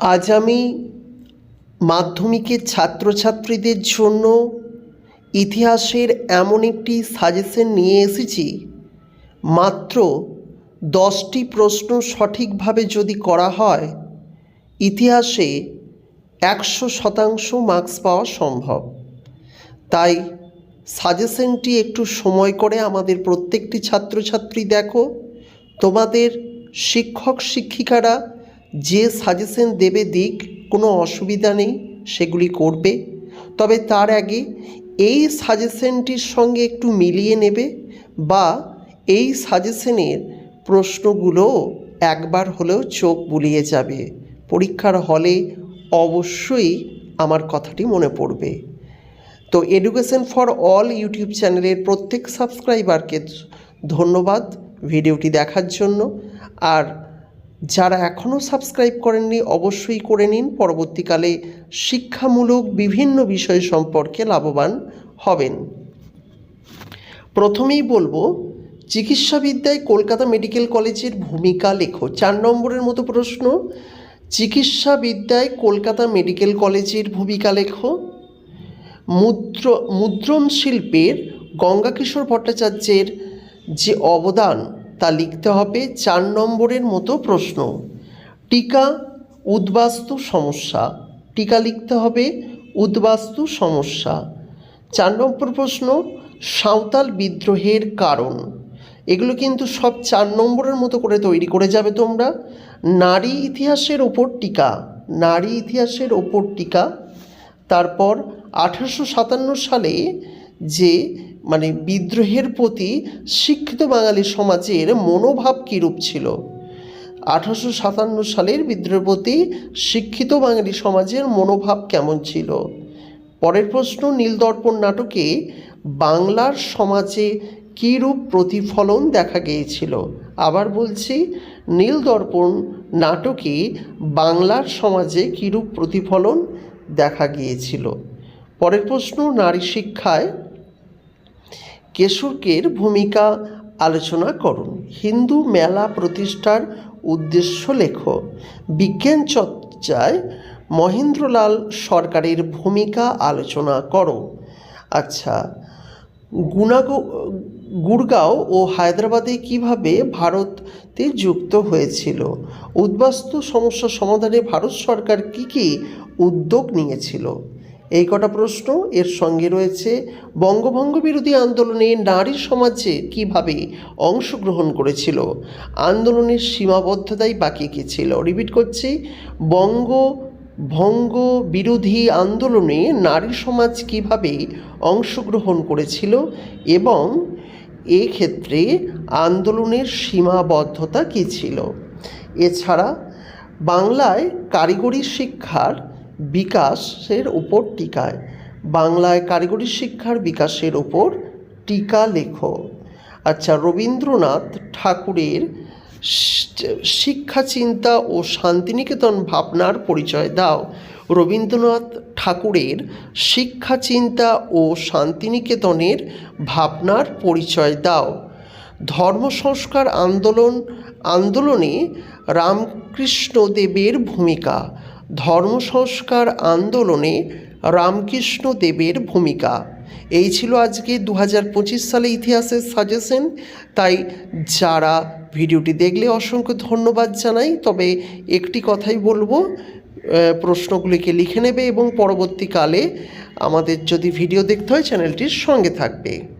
আজ আমি মাধ্যমিকের ছাত্রছাত্রীদের জন্য ইতিহাসের এমন একটি সাজেশন নিয়ে এসেছি। মাত্র দশটি প্রশ্ন সঠিকভাবে যদি করা হয়, ইতিহাসে একশো শতাংশ মার্কস পাওয়া সম্ভব। তাই সাজেশনটি একটু সময় করে আমাদের প্রত্যেকটি ছাত্রছাত্রী দেখো। তোমাদের শিক্ষক শিক্ষিকারা যে সাজেশন দেবে দিক, কোনো অসুবিধা নেই, সেগুলি করবে। তবে তার আগে এই সাজেশনটির সঙ্গে একটু মিলিয়ে নেবে বা এই সাজেশনের প্রশ্নগুলো একবার হলেও চোখ বুলিয়ে যাবে। পরীক্ষার হলে অবশ্যই আমার কথাটি মনে পড়বে। তো এডুকেশন ফর অল ইউটিউব চ্যানেলের প্রত্যেক সাবস্ক্রাইবারকে ধন্যবাদ ভিডিওটি দেখার জন্য। আর যারা এখনও সাবস্ক্রাইব করেননি, অবশ্যই করে নিন। পরবর্তীকালে শিক্ষামূলক বিভিন্ন বিষয় সম্পর্কে লাভবান হবেন। প্রথমেই বলব, চিকিৎসাবিদ্যায় কলকাতা মেডিকেল কলেজের ভূমিকা লেখো। চার নম্বরের মতো প্রশ্ন, চিকিৎসাবিদ্যায় কলকাতা মেডিকেল কলেজের ভূমিকা লেখো। মুদ্র, মুদ্রণ শিল্পের গঙ্গাকিশোর ভট্টাচার্যের যে অবদান তা লিখতে হবে চার নম্বরের মতো প্রশ্ন। টিকা উদ্বাস্তু সমস্যা। টিকা লিখতে হবে উদ্বাস্তু সমস্যা। চার নম্বর প্রশ্ন, সাঁওতাল বিদ্রোহের কারণ। এগুলো কিন্তু সব চার নম্বরের মতো করে তৈরি করে যাবে তোমরা। নারী ইতিহাসের ওপর টিকা। নারী ইতিহাসের ওপর টিকা। তারপর আঠারোশো সাতান্ন সালে যে মানে বিদ্রোহের প্রতি শিক্ষিত বাঙালি সমাজের মনোভাব কীরূপ ছিল? আঠারোশো সাতান্ন সালের বিদ্রোহের প্রতি শিক্ষিত বাঙালি সমাজের মনোভাব কেমন ছিল? পরের প্রশ্ন, নীলদর্পণ নাটকে বাংলার সমাজে কীরূপ প্রতিফলন দেখা গিয়েছিল? আবার বলছি, নীলদর্পণ নাটকে বাংলার সমাজে কীরূপ প্রতিফলন দেখা গিয়েছিল? পরের প্রশ্ন, নারী শিক্ষায় কেশরকের ভূমিকা আলোচনা করুন। হিন্দু মেলা প্রতিষ্ঠার উদ্দেশ্য লেখ। বিজ্ঞান চর্চায় মহেন্দ্রলাল সরকারের ভূমিকা আলোচনা করো। আচ্ছা গুনাগো গুড়গাঁও ও হায়দ্রাবাদে কীভাবে ভারতে যুক্ত হয়েছিল? উদ্বাস্তু সমস্যা সমাধানে ভারত সরকার কী কী উদ্যোগ নিয়েছিল? এই কটা প্রশ্ন এর সঙ্গে রয়েছে, বঙ্গভঙ্গ বিরোধী আন্দোলনে নারী সমাজে কীভাবে অংশগ্রহণ করেছিল, আন্দোলনের সীমাবদ্ধতাই বাকি কী ছিল? রিপিট করছি বঙ্গ ভঙ্গ বিরোধী আন্দোলনে নারী সমাজ কীভাবে অংশগ্রহণ করেছিল এবং এক্ষেত্রে আন্দোলনের সীমাবদ্ধতা কী ছিল? এছাড়া বাংলায় কারিগরি শিক্ষার বিকাশের উপর টিকায়। বাংলায় কারিগরি শিক্ষার বিকাশের উপর টিকা লেখো। আচ্ছা রবীন্দ্রনাথ ঠাকুরের শিক্ষা, চিন্তা ও শান্তিনিকেতন ভাবনার পরিচয় দাও। রবীন্দ্রনাথ ঠাকুরের শিক্ষা, চিন্তা ও শান্তিনিকেতনের ভাবনার পরিচয় দাও। ধর্ম সংস্কার আন্দোলন, আন্দোলনে রামকৃষ্ণদেবের ভূমিকা। ধর্ম সংস্কার আন্দোলনে রামকৃষ্ণ দেবের ভূমিকা। এই ছিল আজকে দু হাজার পঁচিশ সালে ইতিহাসের সাজেশন। তাই যারা ভিডিওটি দেখলে অসংখ্য ধন্যবাদ জানাই। তবে একটি কথাই বলব প্রশ্নগুলিকে লিখে নেবে এবং পরবর্তীকালে আমাদের যদি ভিডিও দেখতে হয়, চ্যানেলটির সঙ্গে থাকবে।